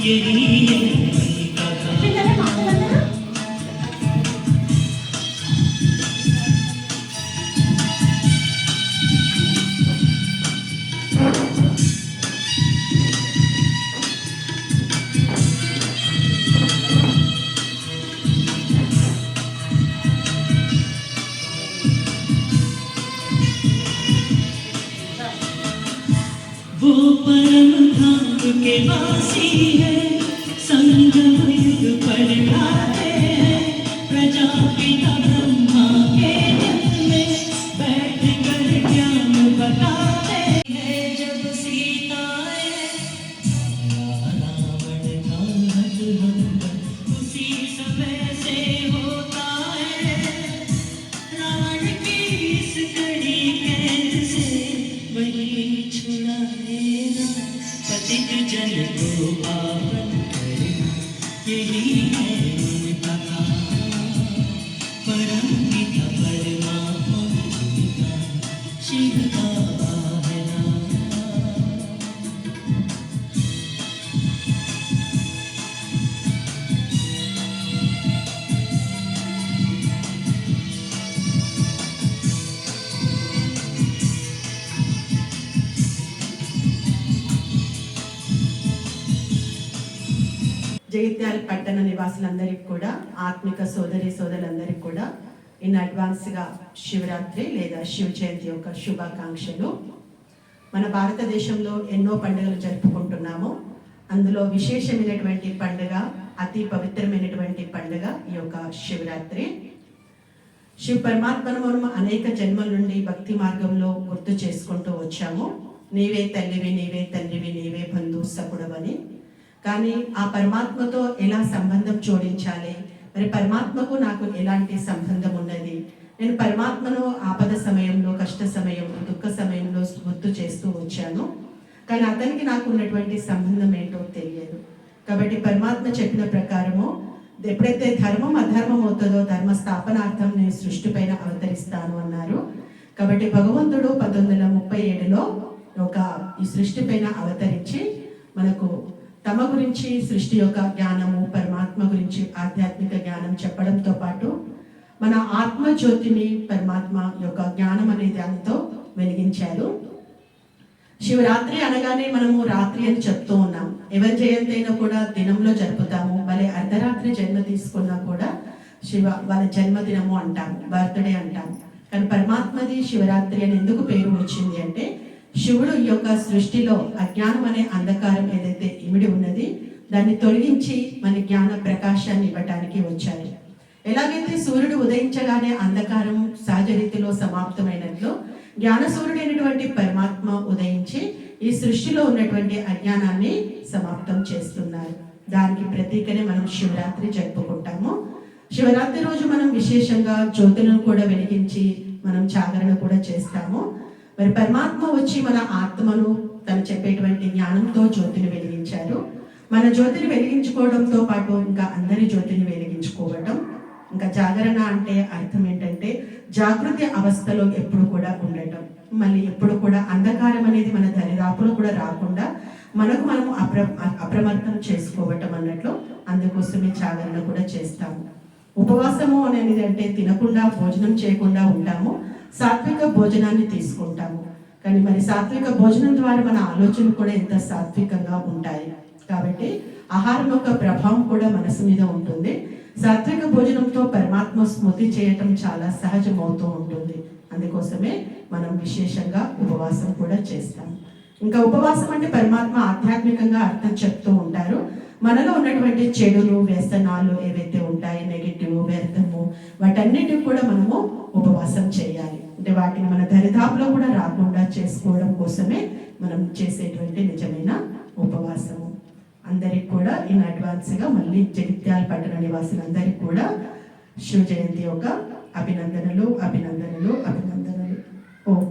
yeah. वो परम धाम के वासी है। संगम युग पर लाते हैं। प्रजापिता ब्रह्मा के में बैठ कर ज्ञान बताते हैं। जब सीता आए, रावण का उसी समय से होता है। रावण की इस कड़ी कैद वही छुड़ाएगा। पतित जन को पावन करना यही है జగిత్యాల పట్టణ నివాసులందరికీ కూడా ఆత్మిక సోదరి సోదరులందరికీ కూడా ఇన్ అడ్వాన్స్గా శివరాత్రి లేదా శివ జయంతి యొక్క శుభాకాంక్షలు. మన భారతదేశంలో ఎన్నో పండుగలు జరుపుకుంటున్నాము. అందులో విశేషమైనటువంటి పండుగ అతి పవిత్రమైనటువంటి పండుగ ఈ యొక్క శివరాత్రి. శివ పరమాత్మను మనం అనేక జన్మల నుండి భక్తి మార్గంలో గుర్తు చేసుకుంటూ వచ్చాము. నీవే తల్లివి నీవే తండ్రివి నీవే బంధు సకుడవని. కానీ ఆ పరమాత్మతో ఎలా సంబంధం జోడించాలి? మరి పరమాత్మకు నాకు ఎలాంటి సంబంధం ఉన్నది? నేను పరమాత్మను ఆపద సమయంలో కష్ట సమయంలో దుఃఖ సమయంలో గుర్తు చేస్తూ వచ్చాను. కానీ అతనికి నాకు ఉన్నటువంటి సంబంధం ఏంటో తెలియదు. కాబట్టి పరమాత్మ చెప్పిన ప్రకారము ఎప్పుడైతే ధర్మం అధర్మం అవుతుందో ధర్మ స్థాపనార్థం నేను సృష్టి పైన అవతరిస్తాను అన్నారు. కాబట్టి భగవంతుడు పంతొమ్మిది వందల ముప్పై ఏడులో ఒక ఈ సృష్టి పైన అవతరించి మనకు తమ గురించి సృష్టి యొక్క జ్ఞానము పరమాత్మ గురించి ఆధ్యాత్మిక జ్ఞానం చెప్పడంతో పాటు మన ఆత్మ జ్యోతిని పరమాత్మ యొక్క జ్ఞానం అనే దానితో వెలిగించారు. శివరాత్రి అనగానే మనము రాత్రి అని చెప్తూ ఉన్నాం. ఎవరి జయంతి అయినా కూడా దినంలో జరుపుతాము. భలే అర్ధరాత్రి జన్మ తీసుకున్నా కూడా శివ వాళ్ళ జన్మదినము అంటాము బర్త్డే అంటాము కానీ పరమాత్మది శివరాత్రి అని ఎందుకు పేరు వచ్చింది అంటే శివుడు ఈ యొక్క సృష్టిలో అజ్ఞానం అనే అంధకారం ఏదైతే ఇమిడి ఉన్నది దాన్ని తొలగించి మన జ్ఞాన ప్రకాశాన్ని ఇవ్వటానికి వచ్చారు ఎలాగైతే సూర్యుడు ఉదయించగానే అంధకారం సహజ రీతిలో సమాప్తమైనట్లు జ్ఞాన సూర్యుడైనటువంటి పరమాత్మ ఉదయించి ఈ సృష్టిలో ఉన్నటువంటి అజ్ఞానాన్ని సమాప్తం చేస్తున్నారు. దానికి ప్రతీకనే మనం శివరాత్రి జరుపుకుంటాము. శివరాత్రి రోజు మనం విశేషంగా జ్యోతులను కూడా వెలిగించి మనం జాగరణ కూడా చేస్తాము. మరి పరమాత్మ వచ్చి మన ఆత్మను తను చెప్పేటువంటి జ్ఞానంతో జ్యోతిని వెలిగించారు. మన జ్యోతిని వెలిగించుకోవడంతో పాటు ఇంకా అందరి జ్యోతిని వెలిగించుకోవటం. ఇంకా జాగరణ అంటే అర్థం ఏంటంటే జాగృతి అవస్థలో ఎప్పుడు కూడా ఉండటం. మళ్ళీ ఎప్పుడు కూడా అంధకారం అనేది మన దరిదాపులో కూడా రాకుండా మనకు మనం అప్ర అప్రమత్తం చేసుకోవటం అన్నట్లు అందుకోసమే జాగరణ కూడా చేస్తాము. ఉపవాసము అనేది అంటే తినకుండా భోజనం చేయకుండా ఉంటాము. సాత్విక భోజనాన్ని తీసుకుంటాము. కానీ మరి సాత్విక భోజనం ద్వారా మన ఆలోచనలు కూడా ఎంత సాత్వికంగా ఉంటాయి? కాబట్టి ఆహారం యొక్క ప్రభావం కూడా మనసు మీద ఉంటుంది. సాత్విక భోజనంతో పరమాత్మ స్మృతి చేయటం చాలా సహజమవుతూ ఉంటుంది. అందుకోసమే మనం విశేషంగా ఉపవాసం కూడా చేస్తాం. ఇంకా ఉపవాసం అంటే పరమాత్మ ఆధ్యాత్మికంగా అర్థం చెప్తూ ఉంటారు. మనలో ఉన్నటువంటి చెడులు వ్యసనాలు ఏవైతే ఉంటాయి నెగిటివ్ వ్యర్థము వాటన్నిటికి కూడా మనము వాటిని మన దరిదాపులో కూడా రాకుండా చేసుకోవడం కోసమే మనం చేసేటువంటి నిజమైన ఉపవాసము. అందరికి కూడా ఇన్ అడ్వాన్స్గా మళ్ళీ జగిత్యాల పట్టణ నివాసులందరికీ కూడా శివ జయంతి యొక్క అభినందనలు అభినందనలు అభినందనలు. ఓం